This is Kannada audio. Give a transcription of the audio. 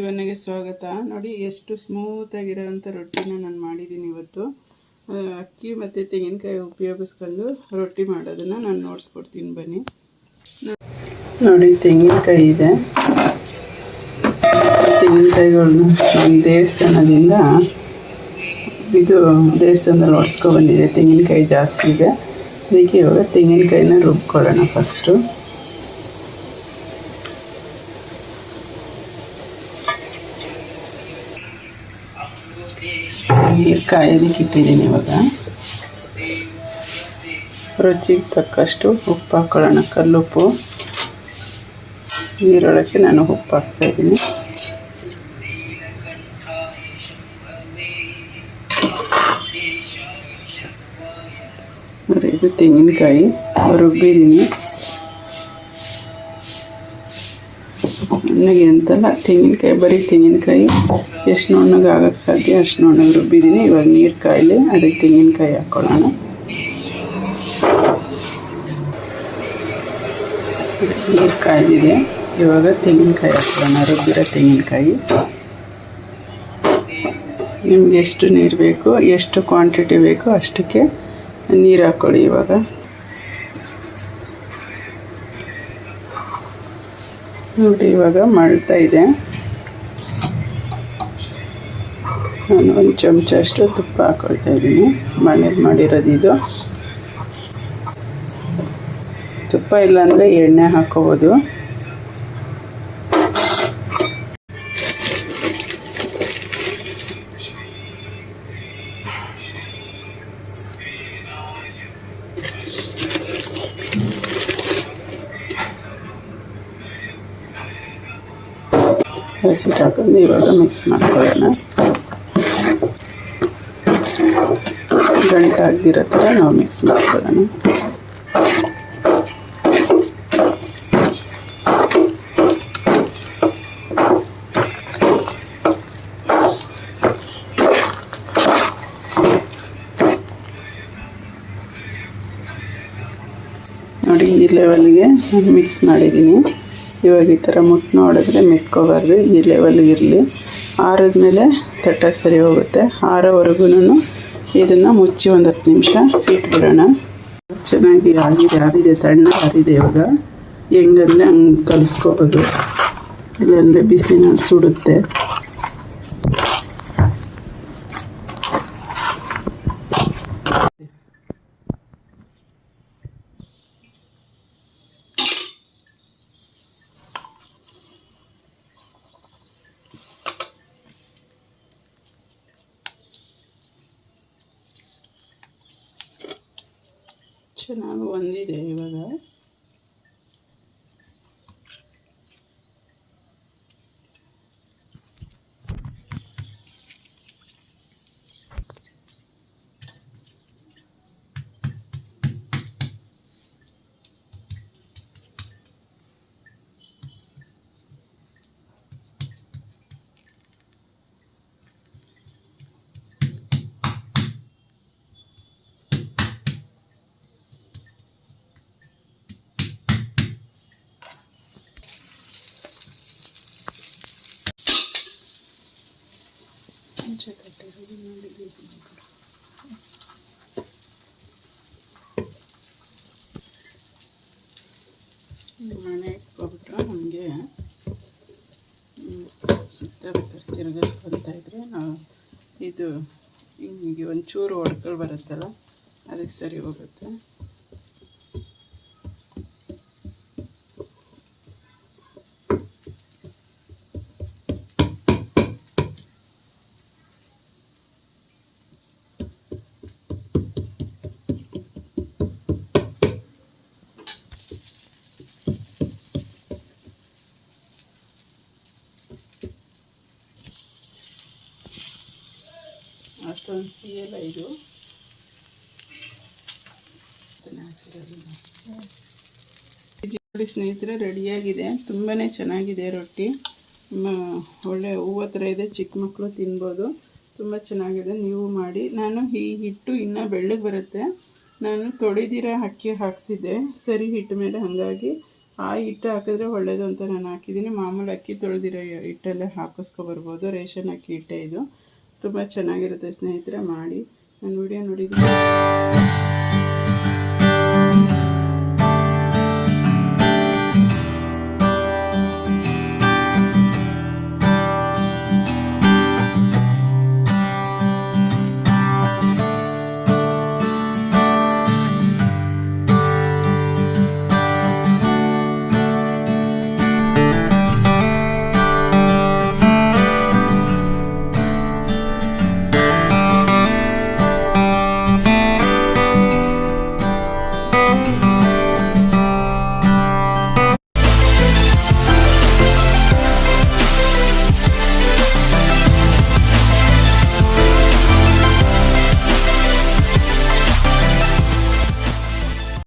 ಇವನಿಗೆ ಸ್ವಾಗತ. ನೋಡಿ, ಎಷ್ಟು ಸ್ಮೂತ್ ಆಗಿರೋಂಥ ರೊಟ್ಟಿನ ನಾನು ಮಾಡಿದ್ದೀನಿ ಇವತ್ತು. ಅಕ್ಕಿ ಮತ್ತು ತೆಂಗಿನಕಾಯಿ ಉಪಯೋಗಿಸ್ಕೊಂಡು ರೊಟ್ಟಿ ಮಾಡೋದನ್ನು ನಾನು ನೋಡಿಸ್ಕೊಡ್ತೀನಿ ಬನ್ನಿ. ನೋಡಿ, ತೆಂಗಿನಕಾಯಿ ಇದೆ. ತೆಂಗಿನಕಾಯಿಗಳನ್ನ ನಮ್ಮ ದೇವಸ್ಥಾನದಿಂದ ಇದು ದೇವಸ್ಥಾನದಲ್ಲಿ ಹೊಡ್ಸ್ಕೊ ಬಂದಿದೆ. ತೆಂಗಿನಕಾಯಿ ಜಾಸ್ತಿ ಇದೆ. ಅದಕ್ಕೆ ಇವಾಗ ತೆಂಗಿನಕಾಯಿನ ರುಬ್ಕೊಳ್ಳೋಣ ಫಸ್ಟು ನೀರು ಕಾಯೋದಕ್ಕೆ ಇಟ್ಟಿದ್ದೀನಿ ಇವಾಗ ರುಚಿಗೆ ತಕ್ಕಷ್ಟು ಉಪ್ಪು ಹಾಕೊಳ್ಳೋಣ ಕಲ್ಲುಪ್ಪು ನೀರೊಳಕ್ಕೆ ನಾನು ಉಪ್ಪು ಹಾಕ್ತಾ ಇದ್ದೀನಿ ನೋಡಿ ಇದು ತೆಂಗಿನಕಾಯಿ ರುಬ್ಬಿದ್ದೀನಿ ನನಗೆ ಅಂತಲ್ಲ ತೆಂಗಿನಕಾಯಿ, ಬರೀ ತೆಂಗಿನಕಾಯಿ, ಎಷ್ಟು ನುಣ್ಣಗೆ ಆಗಕ್ಕೆ ಸಾಧ್ಯ, ಅಷ್ಟು ನುಣ್ಣಗೆ ರುಬ್ಬಿದ್ದೀನಿ. ಇವಾಗ ನೀರು ಕಾಯಿಲೆ, ಅದಕ್ಕೆ ತೆಂಗಿನಕಾಯಿ ಹಾಕ್ಕೊಳ್ಳೋಣ ನೀರು ಕಾಯ್ದಿದೆ. ಇವಾಗ ತೆಂಗಿನಕಾಯಿ ಹಾಕ್ಕೊಳ್ಳೋಣ ರುಬ್ಬಿರೋ ತೆಂಗಿನಕಾಯಿ. ನಿಮ್ಗೆ ಎಷ್ಟು ನೀರು ಬೇಕು, ಎಷ್ಟು ಕ್ವಾಂಟಿಟಿ ಬೇಕೋ, ಅಷ್ಟಕ್ಕೆ ನೀರು ಹಾಕ್ಕೊಳ್ಳಿ ಇವಾಗ. ನೋಡಿ ಇವಾಗ ಮಳ್ತಾ ಇದೆ. ನಾನು ಒಂದು ಚಮಚ ಅಷ್ಟು ತುಪ್ಪ ಹಾಕೊಳ್ತಾ ಇದ್ದೀನಿ. ಮನೇಲಿ ಮಾಡಿರೋದು ಇದು. ತುಪ್ಪ ಇಲ್ಲಾಂದರೆ ಎಣ್ಣೆ ಹಾಕೋಬೋದು. ಹಸಿಟ್ಟು ಹಾಕೊಂಡು ಇವಾಗ ಮಿಕ್ಸ್ ಮಾಡ್ಕೊಳ್ಳೋಣ ಗಂಟೆ ಆಗದಿರೋ ಥರ ನಾವು ಮಿಕ್ಸ್ ಮಾಡ್ಕೊಳ್ಳೋಣ ನೋಡಿ, ಈ ಲೆವೆಲ್ಗೆ ಮಿಕ್ಸ್ ಮಾಡಿದ್ದೀನಿ. ಇವಾಗ ಈ ಥರ ಮುಟ್ಟು ನೋಡಿದ್ರೆ ಮೆಟ್ಕೋಬಾರ್ದು. ಈ ಲೆವೆಲ್ಗೆ ಇರಲಿ. ಆರಿದ್ಮೇಲೆ ತಟ್ಟಕ್ಕೆ ಸರಿ ಹೋಗುತ್ತೆ. ಆರೋವರೆಗೂ ಇದನ್ನು ಮುಚ್ಚಿ ಒಂದು ಹತ್ತು ನಿಮಿಷ ಇಟ್ಬಿಡೋಣ. ಚೆನ್ನಾಗಿ ಆಗಿದೆ ಆರಿದೆ ತಣ್ಣ ಆರಿದೆ ಇವಾಗ. ಹೆಂಗಂದ್ರೆ ಹಂಗೆ ಕಲಿಸ್ಕೋಬೋದು. ಇಲ್ಲಾಂದರೆ ಬಿಸಿನ ಸುಡುತ್ತೆ. ಚೆನ್ನಾಗಿ ಒಂದಿದೆ ಇವಾಗ. ಮನೆ ಇಟ್ಕೊಬಿಟ್ರೆ ನಮಗೆ ಸುತ್ತ ಬೇಕಾದ್ರೆ ತಿರುಗಿಸ್ಕೊತಾ ಇದ್ರೆ ನಾವು ಇದು ಹಿಂಗೆ ಒಂಚೂರು ಒಡ್ಕಲ್ ಬರುತ್ತಲ್ಲ, ಅದಕ್ಕೆ ಸರಿ ಹೋಗುತ್ತೆ. ಅಷ್ಟೊಂದು ಸಿಯಲ್ಲ ಇದು ಸ್ನೇಹಿತರೆ ರೆಡಿಯಾಗಿದೆ ತುಂಬಾ ಚೆನ್ನಾಗಿದೆ ರೊಟ್ಟಿ. ಒಳ್ಳೆ ಹೂವು ಥರ ಇದೆ, ಚಿಕ್ಕ ಮಕ್ಕಳು ತಿನ್ಬೋದು. ತುಂಬ ಚೆನ್ನಾಗಿದೆ, ನೀವು ಮಾಡಿ. ನಾನು ಈ ಹಿಟ್ಟು ಇನ್ನೂ ಬೆಳ್ಳಗೆ ಬರುತ್ತೆ. ನಾನು ತೊಳೆದಿರೋ ಅಕ್ಕಿ ಹಾಕ್ಸಿದ್ದೆ. ಸರಿ, ಹಿಟ್ಟು ಮೇಲೆ ಹಾಗಾಗಿ. ಆ ಹಿಟ್ಟು ಹಾಕಿದ್ರೆ ಒಳ್ಳೆಯದು ಅಂತ ನಾನು ಹಾಕಿದ್ದೀನಿ. ಮಾಮೂಲಿ ಅಕ್ಕಿ ತೊಳೆದಿರೋ ಹಿಟ್ಟಲ್ಲೇ ಹಾಕಿಸ್ಕೊಬರ್ಬೋದು ರೇಷನ್ ಅಕ್ಕಿ ಹಿಟ್ಟೆ ಇದು. ತುಂಬ ಚೆನ್ನಾಗಿರುತ್ತೆ ಸ್ನೇಹಿತರೆ ಮಾಡಿ. ನನ್ನ ವಿಡಿಯೋ ನೋಡಿದ್ದೀನಿ.